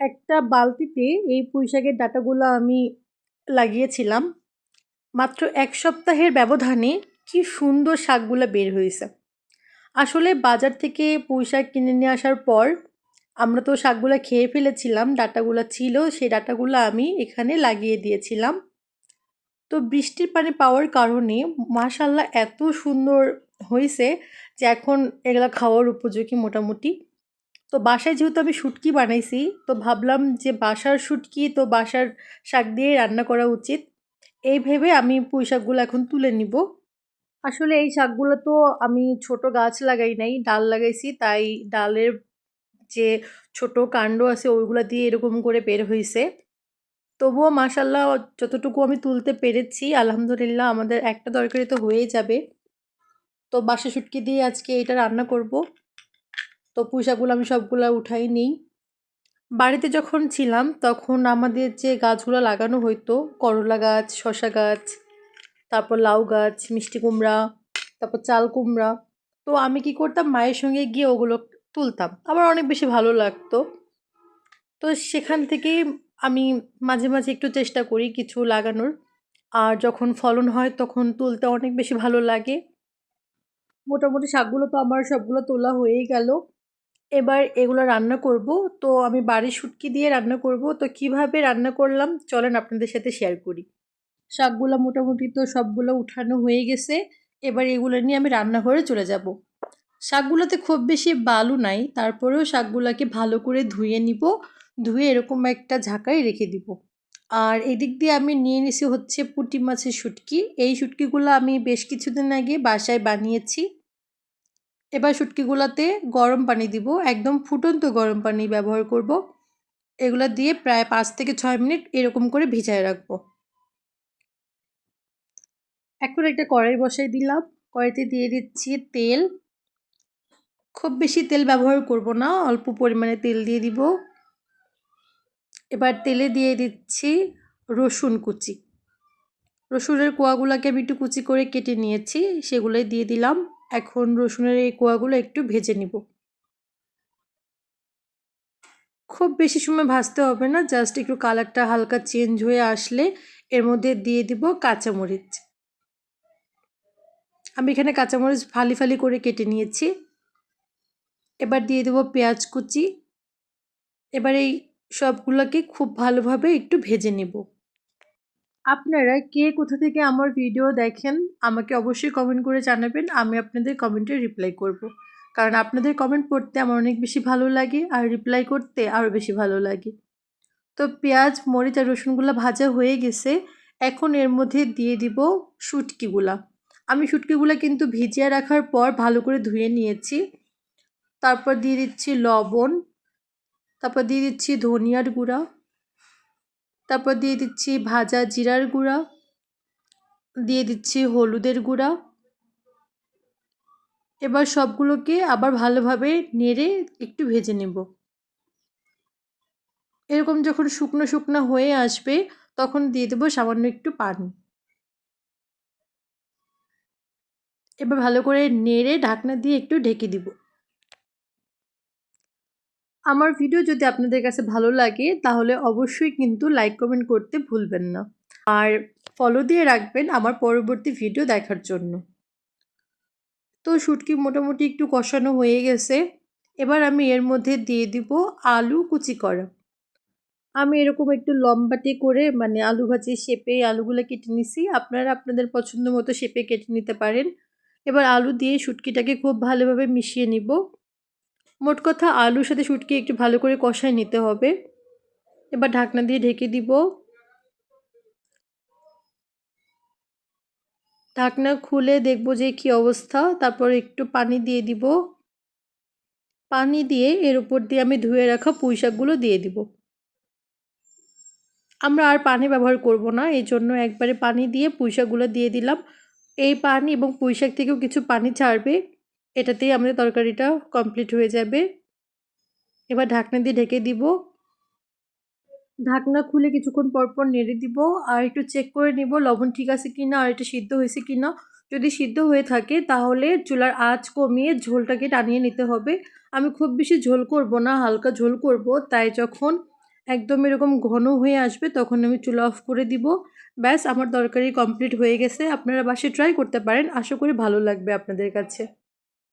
একটা বালতিতে এই পুঁই শাকের ডাঁটাগুলো আমি লাগিয়েছিলাম। মাত্র এক সপ্তাহের ব্যবধানে কি সুন্দর শাকগুলো বের হয়েছে। আসলে বাজার থেকে পুঁই শাক কিনে নিয়ে আসার পর আমরা তো শাকগুলো খেয়ে ফেলেছিলাম, ডাঁটাগুলো ছিল, সেই ডাঁটাগুলো আমি এখানে লাগিয়ে দিয়েছিলাম। তো বৃষ্টির পানি পাওয়ার কারণে মাশাল্লাহ এত সুন্দর হয়েছে যে এখন এগুলা খাওয়ার উপযোগী মোটামুটি। তো বাসায় যেহেতু আমি শুটকি বানাইছি, তো ভাবলাম যে বাসার শুটকি তো বাসার শাক দিয়ে রান্না করা উচিত। এই ভেবে আমি পুঁই শাকগুলো এখন তুলে নিব। আসলে এই শাকগুলো তো আমি ছোট গাছ লাগাই নাই, ডাল লাগাইছি, তাই ডালের যে ছোট কাণ্ড আছে ওইগুলো দিয়ে এরকম করে বের হয়েছে তবুও মাসাল্লাহ যতটুকু আমি তুলতে পেরেছি, আলহামদুলিল্লাহ আমাদের একটা তরকারি তো হয়েই যাবে। তো বাসা শুটকি দিয়ে আজকে এটা রান্না করব। তো পুঁইশাকগুলো আমি সবগুলো উঠাই নিই। বাড়িতে যখন ছিলাম তখন আমাদের যে গাছগুলো লাগানো হইতো, করলা গাছ শশা গাছ, তারপর লাউ গাছ, মিষ্টি কুমড়া, তারপর চাল কুমড়া, তো আমি কি করতাম মায়ের সঙ্গে গিয়ে ওগুলো তুলতাম। আমার অনেক বেশি ভালো লাগতো। তো সেখান থেকেই আমি মাঝে মাঝে একটু চেষ্টা করি কিছু লাগানোর। আর যখন ফলন হয় তখন তুলতে অনেক বেশি ভালো লাগে। মোটামুটি শাকগুলো তো আমার সবগুলো তোলা হয়েই গেল। এবার এগুলো রান্না করব। তো আমি বাড়ির শুটকি দিয়ে রান্না করব। তো কীভাবে রান্না করলাম চলেন আপনাদের সাথে শেয়ার করি। শাকগুলো মোটামুটি তো সবগুলো উঠানো হয়ে গেছে। এবার এগুলো নিয়ে আমি রান্নাঘরে চলে যাব। শাকগুলোতে খুব বেশি বালু নাই। তারপরেও শাকগুলোকে ভালো করে ধুয়ে নিব। ধুয়ে এরকম একটা ঝাঁকায় রেখে দিব। আর এদিক দিয়ে আমি নিয়ে নিছি হচ্ছে পুঁটি মাছের শুটকি এই শুটকিগুলো আমি বেশ কিছুদিন আগে বাসায় বানিয়েছি। এবার শুটকিগুলোতে গরম পানি দিব, একদম ফুটন্ত গরম পানি ব্যবহার করব। এগুলো দিয়ে প্রায় পাঁচ থেকে ছয় মিনিট এরকম করে ভিজায় রাখব। এখন একটা কড়াই বসাই দিলাম। কড়াইতে দিয়ে দিচ্ছি তেল। খুব বেশি তেল ব্যবহার করব না, অল্প পরিমাণে তেল দিয়ে দিব। এবার তেলে দিয়ে দিচ্ছি রসুন কুচি। রসুনের কোয়াগুলোকে আমি একটু কুচি করে কেটে নিয়েছি, সেগুলোই দিয়ে দিলাম। এখন রসুনের এই কোয়াগুলো একটু ভেজে নিব। খুব বেশি সময় ভাজতে হবে না, জাস্ট একটু কালারটা হালকা চেঞ্জ হয়ে আসলে এর মধ্যে দিয়ে দিব কাঁচামরিচ। আমি এখানে কাঁচামরিচ ফালি ফালি করে কেটে নিয়েছি। এবার দিয়ে দেবো পেঁয়াজ কুচি। এবার এই সবগুলোকে খুব ভালোভাবে একটু ভেজে নেব। আপনারা কে কোথা থেকে আমার ভিডিও দেখেন, আমাকে অবশ্যই কমেন্ট করে জানাবেন, আমি আপনাদের কমেন্টে রিপ্লাই করব। কারণ আপনাদের কমেন্ট পড়তে আমার অনেক বেশি ভালো লাগে, আর রিপ্লাই করতে আরও বেশি ভালো লাগে। তো পেঁয়াজ, মরিচ আর রসুনগুলো ভাজা হয়ে গেছে, এখন এর মধ্যে দিয়ে দিব শুটকিগুলা। আমি শুটকিগুলো কিন্তু ভিজিয়ে রাখার পর ভালো করে ধুয়ে নিয়েছি। তারপর দিয়ে দিচ্ছি লবণ, তারপর দিয়ে দিচ্ছি ধনিয়ার গুঁড়া। তারপর দিয়ে দিচ্ছি ভাজা জিরার গুঁড়া, দিয়ে দিচ্ছি হলুদের গুঁড়া। এবার সবগুলোকে আবার ভালোভাবে নেড়ে একটু ভেজে নেব। এরকম যখন শুকনো শুকনো হয়ে আসবে, তখন দিয়ে দেবো সামান্য একটু পানি। এবার ভালো করে নেড়ে ঢাকনা দিয়ে একটু ঢেকে দিব। আমার ভিডিও যদি আপনাদের কাছে ভালো লাগে, তাহলে অবশ্যই কিন্তু লাইক কমেন্ট করতে ভুলবেন না। আর ফলো দিয়ে রাখবেন আমার পরবর্তী ভিডিও দেখার জন্য। তো শুটকি মোটামুটি একটু কষানো হয়ে গেছে। এবার আমি এর মধ্যে দিয়ে দিব আলু কুচি করা। আমি এরকম একটু লম্বাটে করে মানে আলু ভাজি শেপে আলুগুলো কেটে নিছি। আপনারা আপনাদের পছন্দ মতো শেপে কেটে নিতে পারেন। এবার আলু দিয়ে শুটকিটাকে খুব ভালোভাবে মিশিয়ে নিব। মোট কথা আলুর সাথে শুটকি একটু ভালো করে কষায় নিতে হবে। এবার ঢাকনা দিয়ে ঢেকে দিব। ঢাকনা খুলে দেখব যে কি অবস্থা, তারপর একটু পানি দিয়ে দিব। পানি দিয়ে এর উপর দিয়ে আমি ধুয়ে রাখা পুঁই শাকগুলো দিয়ে দিব। আমরা আর পানি ব্যবহার করব না, এই জন্য একবারে পানি দিয়ে পুঁই শাকগুলো দিয়ে দিলাম। এই পানি এবং পুঁই শাক থেকেও কিছু পানি ছাড়বে। এটাতেই আমাদের তরকারিটা কমপ্লিট হয়ে যাবে। এবার ঢাকনা দিয়ে ঢেকে দিব। ঢাকনা খুলে কিছুক্ষণ পর পর নেড়ে দিব। আর একটু চেক করে নিব লবণ ঠিক আছে কি না আর এটা সিদ্ধ হয়েছে কি না যদি সিদ্ধ হয়ে থাকে তাহলে চুলার আঁচ কমিয়ে ঝোলটাকে টানিয়ে নিতে হবে। আমি খুব বেশি ঝোল করব না, হালকা ঝোল করব। তাই যখন একদম এরকম ঘন হয়ে আসবে তখন আমি চুলা অফ করে দিব। ব্যাস, আমার তরকারি কমপ্লিট হয়ে গেছে। আপনারা বাসে ট্রাই করতে পারেন। আশা করি ভালো লাগবে আপনাদের কাছে।